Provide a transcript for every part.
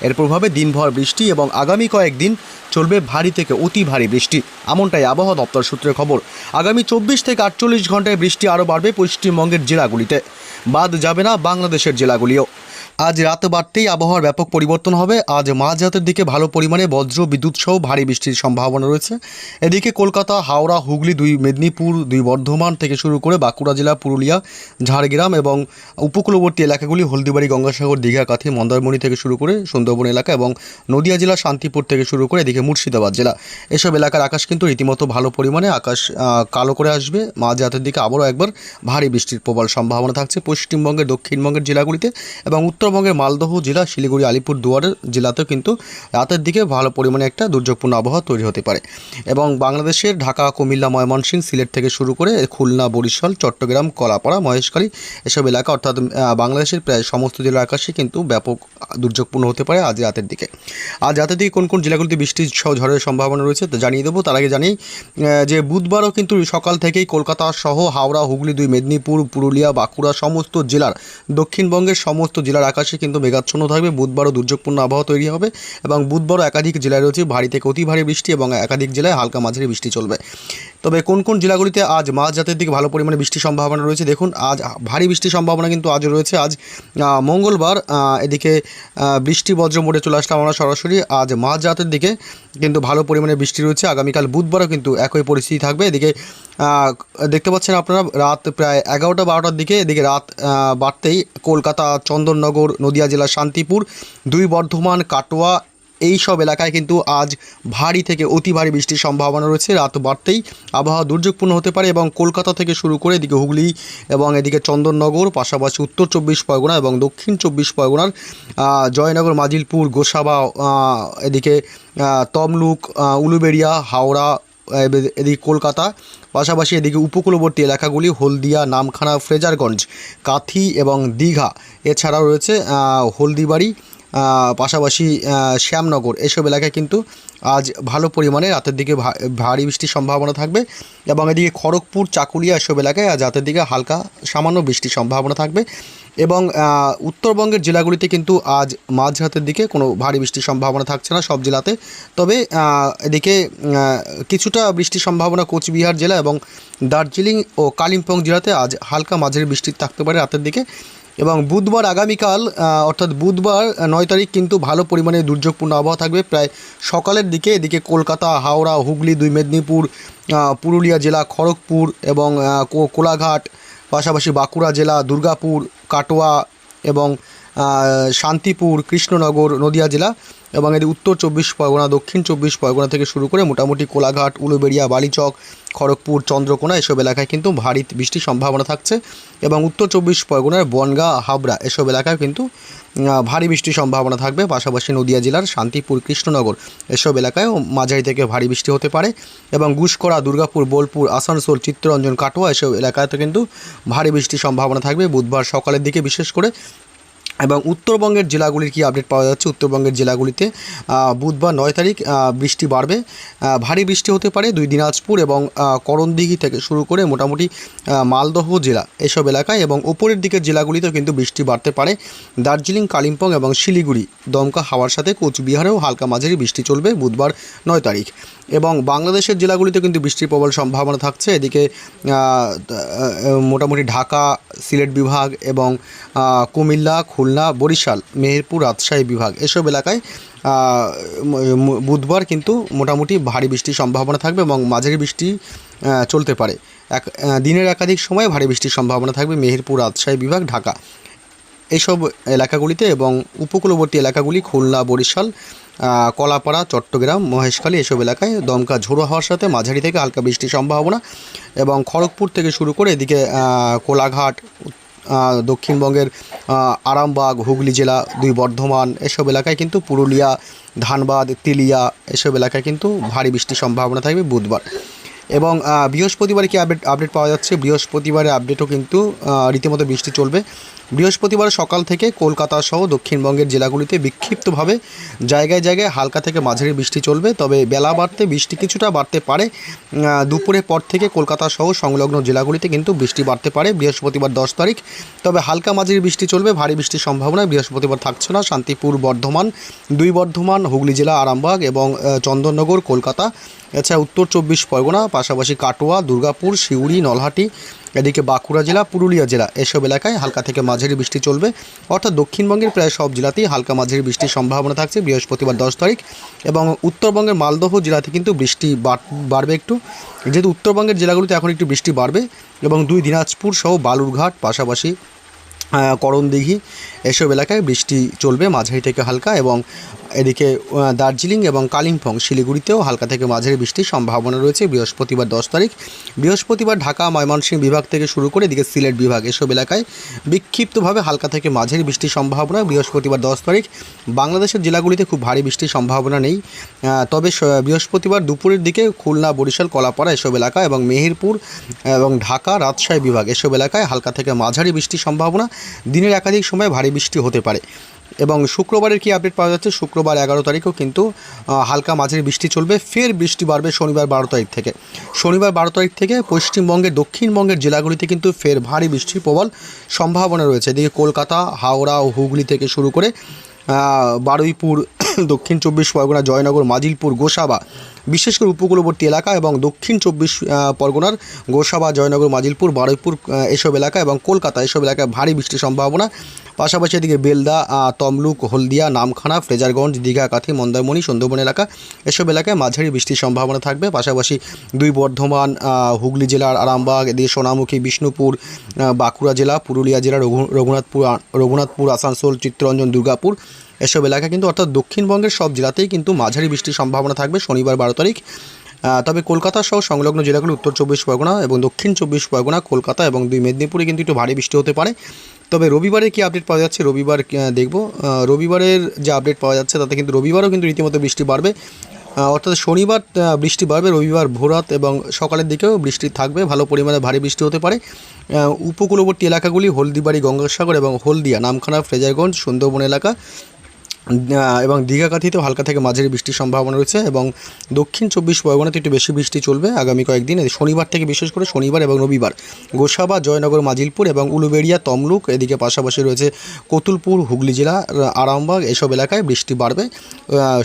এর প্রভাবে দিনভর বৃষ্টি এবং আগামী কয়েকদিন চলবে ভারী থেকে অতি ভারী বৃষ্টি। এমনটাই আবহাওয়া দপ্তর সূত্রে খবর। আগামী চব্বিশ থেকে আটচল্লিশ ঘন্টায় বৃষ্টি আরও বাড়বে পশ্চিমবঙ্গের জেলাগুলিতে। বাদ যাবে না বাংলাদেশের জেলাগুলিও। আজ রাত বাড়তেই আবহাওয়ার ব্যাপক পরিবর্তন হবে। আজ মাঝরাতের দিকে ভালো পরিমাণে বজ্র, বিদ্যুৎ সহ ভারী বৃষ্টির সম্ভাবনা রয়েছে। এদিকে কলকাতা, হাওড়া, হুগলি, দুই মেদিনীপুর, দুই বর্ধমান থেকে শুরু করে বাঁকুড়া জেলা, পুরুলিয়া, ঝাড়গ্রাম এবং উপকূলবর্তী এলাকাগুলি হলদিবাড়ি, গঙ্গাসাগর, দীঘা, কাথি, মন্দারমণি থেকে শুরু করে সুন্দরবন এলাকা এবং নদিয়া জেলা, শান্তিপুর থেকে শুরু করে এদিকে মুর্শিদাবাদ জেলা। এসব এলাকার আকাশ কিন্তু রীতিমতো ভালো পরিমাণে আকাশ কালো করে আসবে। মাঝরাতের দিকে আবারও একবার ভারী বৃষ্টির প্রবল সম্ভাবনা থাকছে পশ্চিমবঙ্গের, দক্ষিণবঙ্গের জেলাগুলিতে এবং উত্তরবঙ্গের মালদহ জেলা, শিলিগুড়ি, আলিপুর দুয়ারের জেলাতেও কিন্তু রাতের দিকে ভালো পরিমাণে একটা দুর্যোগপূর্ণ আবহাওয়া তৈরি হতে পারে। এবং বাংলাদেশের ঢাকা, কুমিল্লা, ময়মনসিংহ, সিলেট থেকে শুরু করে খুলনা, বরিশাল, চট্টগ্রাম, কলাপাড়া, মহেশখালী এসব এলাকা অর্থাৎ বাংলাদেশের প্রায় সমস্ত জেলার আকাশে কিন্তু ব্যাপক দুর্যোগপূর্ণ হতে পারে আজ রাতের দিকে। আজ রাতের দিকে কোন কোন জেলাগুলিতে বৃষ্টির সহ ঝড়ের সম্ভাবনা রয়েছে তা জানিয়ে দেবো। তার আগে জানি যে বুধবারও কিন্তু সকাল থেকেই কলকাতা সহ হাওড়া, হুগলি দুই, মেদিনীপুর, পুরুলিয়া, বাঁকুড়া সমস্ত জেলার দক্ষিণবঙ্গের সমস্ত জেলার আকাশে কিন্তু মেঘাচ্ছন্ন থাকবে। বুধবারও দুর্যোগপূর্ণ আবহাওয়া তৈরি হবে এবং বুধবারও একাধিক জেলায় রয়েছে ভারী থেকে অতি ভারী বৃষ্টি এবং একাধিক জেলায় হালকা মাঝারি বৃষ্টি চলবে। তবে কোন কোন জেলাগুলিতে আজ মাঝ রাতের দিকে ভালো পরিমাণে বৃষ্টির সম্ভাবনা রয়েছে? দেখুন, আজ ভারী বৃষ্টির সম্ভাবনা কিন্তু আজ রয়েছে। আজ মঙ্গলবার এদিকে বৃষ্টি বজ্র মোড়ে চলে আসলাম আমরা সরাসরি। আজ মাঝ রাতের দিকে কিন্তু ভালো পরিমাণে বৃষ্টি রয়েছে। আগামীকাল বুধবারও কিন্তু একই পরিস্থিতি থাকবে। এদিকে দেখতে পাচ্ছেন আপনারা, রাত প্রায় এগারোটা বারোটার দিকে, এদিকে রাত বাড়তেই কলকাতা, চন্দননগর, নদিয়া জেলার শান্তিপুর, দুই বর্ধমান, কাটোয়া এই সব এলাকায় কিন্তু আজ ভারী থেকে অতি ভারী বৃষ্টির সম্ভাবনা রয়েছে। রাত বাড়তেই আবহাওয়া দুর্যোগপূর্ণ হতে পারে এবং কলকাতা থেকে শুরু করে এদিকে হুগলি এবং এদিকে চন্দননগর, পাশাপাশি উত্তর চব্বিশ পরগনা এবং দক্ষিণ চব্বিশ পরগনার জয়নগর, মাজিলপুর, গোসাবা এদিকে তমলুক উলুবেড়িয়া, হাওড়া এদিকে কলকাতা, পাশাপাশি এদিকে উপকূলবর্তী এলাকাগুলি হলদিয়া, নামখানা, ফ্রেজারগঞ্জ, কাথি এবং দীঘা। এছাড়াও রয়েছে হলদিবাড়ি পাশাপাশি শ্যামনগর এসব এলাকায় কিন্তু আজ ভালো পরিমাণে রাতের দিকে ভারী বৃষ্টির সম্ভাবনা থাকবে এবং এদিকে খড়গপুর, চাকুলিয়া এসব এলাকায় আজ রাতের দিকে হালকা সামান্য বৃষ্টির সম্ভাবনা থাকবে এবং উত্তরবঙ্গের জেলাগুলিতে কিন্তু আজ মাঝরাতের দিকে কোনো ভারী বৃষ্টির সম্ভাবনা থাকছে না সব জেলাতে। তবে এদিকে কিছুটা বৃষ্টির সম্ভাবনা কোচবিহার জেলা এবং দার্জিলিং ও কালিম্পং জেলাতে আজ হালকা মাঝারি বৃষ্টি থাকতে পারে রাতের দিকে। এবং বুধবার আগামীকাল অর্থাৎ বুধবার নয় তারিখ কিন্তু ভালো পরিমাণে দুর্যোগপূর্ণ আবহাওয়া থাকবে। প্রায় সকালের দিকে এদিকে কলকাতা, হাওড়া, হুগলি, দুই মেদিনীপুর পুরুলিয়া জেলা, খড়গপুর এবং কোলাঘাট, পাশাপাশি বাঁকুড়া জেলা, দুর্গাপুর, কাটোয়া এবং শান্তিপুর, কৃষ্ণনগর, নদিয়া জেলা এবং এদের উত্তর চব্বিশ পরগনা, দক্ষিণ চব্বিশ পরগনা থেকে শুরু করে মোটামুটি কোলাঘাট, উলুবেড়িয়া, বালিচক, খড়গপুর, চন্দ্রকোনা এসব এলাকায় কিন্তু ভারী বৃষ্টির সম্ভাবনা থাকছে এবং উত্তর চব্বিশ পরগনার বনগাঁ, হাবড়া এসব এলাকায় কিন্তু ভারী বৃষ্টির সম্ভাবনা থাকবে। পাশাপাশি নদিয়া জেলার শান্তিপুর, কৃষ্ণনগর এসব এলাকায়ও মাঝারি থেকে ভারী বৃষ্টি হতে পারে এবং গুসকরা দুর্গাপুর, বোলপুর, আসানসোল, চিত্তরঞ্জন, কাটোয়া এসব এলাকাতে কিন্তু ভারী বৃষ্টির সম্ভাবনা থাকবে। বুধবার সকালের দিকে বিশেষ করে এবং উত্তরবঙ্গের জেলাগুলির কি আপডেট পাওয়া যাচ্ছে? উত্তরবঙ্গের জেলাগুলিতে বুধবার নয় তারিখ বৃষ্টি বাড়বে। ভারী বৃষ্টি হতে পারে দুই দিনাজপুর এবং করণদিঘি থেকে শুরু করে মোটামুটি মালদহ জেলা এসব এলাকায় এবং ওপরের দিকের জেলাগুলিতেও কিন্তু বৃষ্টি বাড়তে পারে। দার্জিলিং, কালিম্পং এবং শিলিগুড়ি, দমকা হাওয়ার সাথে কোচবিহারেও হালকা মাঝারি বৃষ্টি চলবে বুধবার নয় তারিখ। এবং বাংলাদেশের জেলাগুলিতে কিন্তু বৃষ্টির প্রবল সম্ভাবনা থাকছে। এদিকে মোটামুটি ঢাকা, সিলেট বিভাগ এবং কুমিল্লা খুলনা, বরিশাল, মেহেরপুর, রাজশাহী বিভাগ। এসব এলাকায় বুধবার কিন্তু মোটামুটি ভারী বৃষ্টির সম্ভাবনা থাকবে এবং মাঝারি বৃষ্টি চলতে পারে। এক দিনের একাধিক সময় ভারী বৃষ্টির সম্ভাবনা থাকবে মেহেরপুর, রাজশাহী বিভাগ, ঢাকা। এইসব এলাকাগুলিতে এবং উপকূলবর্তী এলাকাগুলি খুলনা, বরিশাল কলাপাড়া, চট্টগ্রাম, মহেশখালী এসব এলাকায় দমকা ঝোড়ো হওয়ার সাথে মাঝারি থেকে হালকা বৃষ্টির সম্ভাবনা এবং খড়গপুর থেকে শুরু করে এদিকে কোলাঘাট দক্ষিণবঙ্গের আরামবাগ, হুগলি জেলা, দুই বর্ধমান এসব এলাকায় কিন্তু পুরুলিয়া, ধানবাদ, তিলিয়া এসব এলাকায় কিন্তু ভারী বৃষ্টির সম্ভাবনা থাকবে বুধবার। এবং বৃহস্পতিবারে কি আপডেট আপডেট পাওয়া যাচ্ছে? বৃহস্পতিবারে আপডেটও কিন্তু রীতিমতো বৃষ্টি চলবে। বৃহস্পতিবার সকাল থেকে কলকাতা সহ দক্ষিণবঙ্গের জেলাগুলিতে বিক্ষিপ্তভাবে জায়গায় জায়গায় হালকা থেকে মাঝারি বৃষ্টি চলবে। তবে বেলা বাড়তে বৃষ্টি কিছুটা বাড়তে পারে। দুপুরের পর থেকে কলকাতা সহ সংলগ্ন জেলাগুলিতে কিন্তু বৃষ্টি বাড়তে পারে বৃহস্পতিবার দশ তারিখ। তবে হালকা মাঝারি বৃষ্টি চলবে, ভারী বৃষ্টির সম্ভাবনা বৃহস্পতিবার থাকছে না। শান্তিপুর, বর্ধমান, দুই বর্ধমান, হুগলি জেলা, আরামবাগ এবং চন্দননগর, কলকাতা। এছাড়া উত্তর চব্বিশ পরগনা, পাশাপাশি কাটোয়া, দুর্গাপুর, সিউড়ি, নলহাটি এদিকে বাঁকুড়া জেলা, পুরুলিয়া জেলা, এসব এলাকায় হালকা থেকে মাঝারি বৃষ্টি চলবে। অর্থাৎ দক্ষিণবঙ্গের প্রায় সব জেলাতেই হালকা মাঝারি বৃষ্টির সম্ভাবনা থাকছে বৃহস্পতিবার দশ তারিখ এবং উত্তরবঙ্গের মালদহ জেলাতে কিন্তু বৃষ্টি বাড়- বাড়বে একটু। যেহেতু উত্তরবঙ্গের জেলাগুলিতে এখন একটু বৃষ্টি বাড়বে এবং দুই দিনাজপুর সহ বালুরঘাট, পাশাপাশি করণদিঘি এসব এলাকায় বৃষ্টি চলবে মাঝারি থেকে হালকা এবং এদিকে দার্জিলিং এবং কালিম্পং, শিলিগুড়িতেও হালকা থেকে মাঝারি বৃষ্টির সম্ভাবনা রয়েছে। বৃহস্পতিবার দশ তারিখ। বৃহস্পতিবার ঢাকা, ময়মনসিংহ বিভাগ থেকে শুরু করে এদিকে সিলেট বিভাগ এসব এলাকায় বিক্ষিপ্তভাবে হালকা থেকে মাঝারি বৃষ্টির সম্ভাবনা। বৃহস্পতিবার দশ তারিখ। বাংলাদেশের জেলাগুলিতে খুব ভারী বৃষ্টির সম্ভাবনা নেই। তবে বৃহস্পতিবার দুপুরের দিকে খুলনা, বরিশাল, কলাপাড়া এসব এলাকা এবং মেহেরপুর এবং ঢাকা, রাজশাহী বিভাগ এসব এলাকায় হালকা থেকে মাঝারি বৃষ্টির সম্ভাবনা। দিনের একাধিক সময় ভারী বৃষ্টি হতে পারে। এবং শুক্রবারের কি আপডেট পাওয়া যাচ্ছে? শুক্রবার এগারো তারিখও কিন্তু হালকা মাঝের বৃষ্টি চলবে। ফের বৃষ্টি বাড়বে শনিবার বারো তারিখ থেকে। শনিবার বারো তারিখ থেকে পশ্চিমবঙ্গের দক্ষিণবঙ্গের জেলাগুলিতে কিন্তু ফের ভারী বৃষ্টির প্রবল সম্ভাবনা রয়েছে। এদিকে কলকাতা, হাওড়া ও হুগলি থেকে শুরু করে বারুইপুর দক্ষিণ চব্বিশ পরগনা, জয়নগর, মাজিলপুর, গোসাবা। বিশেষ করে উপকূলবর্তী এলাকা এবং দক্ষিণ চব্বিশ পরগনার গোসাবা, জয়নগর, মাজিলপুর, বারুইপুর এসব এলাকা এবং কলকাতা এসব এলাকায় ভারী বৃষ্টির সম্ভাবনা। পাশাপাশি এদিকে বেলদা তমলুক, হলদিয়া, নামখানা ফ্রেজারগঞ্জ দীঘা, কাথি, মন্দারমণি, সুন্দরবন এলাকা এসব এলাকায় মাঝারি বৃষ্টির সম্ভাবনা থাকবে। পাশাপাশি দুই বর্ধমান হুগলি জেলার আরামবাগ, এদিকে সোনামুখী, বিষ্ণুপুর বাঁকুড়া জেলা, পুরুলিয়া জেলা, রঘু- রঘুনাথপুর রঘুনাথপুর, আসানসোল, চিত্তরঞ্জন, দুর্গাপুর এসব এলাকা কিন্তু অর্থাৎ দক্ষিণবঙ্গের সব জেলাতেই কিন্তু মাঝারি বৃষ্টির সম্ভাবনা থাকবে শনিবার বারো তারিখ। তবে কলকাতা সহ সংলগ্ন জেলাগুলো উত্তর চব্বিশ পরগনা এবং দক্ষিণ চব্বিশ পরগনা, কলকাতা এবং দুই মেদিনীপুরে কিন্তু একটু ভারী বৃষ্টি হতে পারে। তবে রবিবারে কি আপডেট পাওয়া যাচ্ছে? রবিবার দেখব। রবিবারের যে আপডেট পাওয়া যাচ্ছে, তাতে কিন্তু রবিবারও কিন্তু রীতিমতো বৃষ্টি বাড়বে। অর্থাৎ শনিবার বৃষ্টি বাড়বে, রবিবার ভোরাত এবং সকালের দিকেও বৃষ্টি থাকবে, ভালো পরিমাণে ভারী বৃষ্টি হতে পারে। উপকূলবর্তী এলাকাগুলি হলদিবাড়ি, গঙ্গাসাগর এবং হলদিয়া, নামখানা, ফ্রেজারগঞ্জ, সুন্দরবন এলাকা এবং দীঘাকাঠিতেও হালকা থেকে মাঝারি বৃষ্টির সম্ভাবনা রয়েছে এবং দক্ষিণ চব্বিশ পরগনাতে একটু বেশি বৃষ্টি চলবে আগামী কয়েকদিন। শনিবার থেকে বিশেষ করে শনিবার এবং রবিবার গোসাবা, জয়নগর, মাজিলপুর এবং উলুবেড়িয়া, তমলুক, এদিকে পাশাপাশি রয়েছে কতুলপুর, হুগলি জেলা, আরামবাগ এসব এলাকায় বৃষ্টি বাড়বে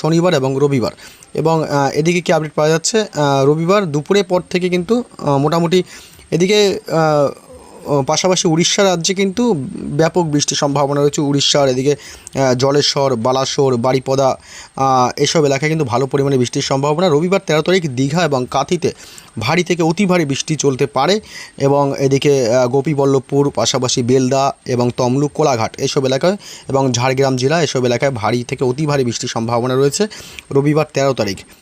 শনিবার এবং রবিবার। এবং এদিকে কি আপডেট পাওয়া যাচ্ছে? রবিবার দুপুরের পর থেকে কিন্তু মোটামুটি এদিকে পাশাপাশি উড়িষ্যা রাজ্যে কিন্তু ব্যাপক বৃষ্টির সম্ভাবনা রয়েছে। উড়িষ্যার এদিকে জলেশ্বর, বালাসোর বাড়িপদা এসব এলাকায় কিন্তু ভালো পরিমাণে বৃষ্টির সম্ভাবনা। রবিবার তেরো তারিখ দীঘা এবং কাঁথিতে ভারী থেকে অতি ভারী বৃষ্টি চলতে পারে এবং এদিকে গোপীবল্লভপুর, পাশাপাশি বেলদা এবং তমলুক, কোলাঘাট এসব এলাকায় এবং ঝাড়গ্রাম জেলা এসব এলাকায় ভারী থেকে অতি ভারী বৃষ্টির সম্ভাবনা রয়েছে রবিবার তেরো তারিখ।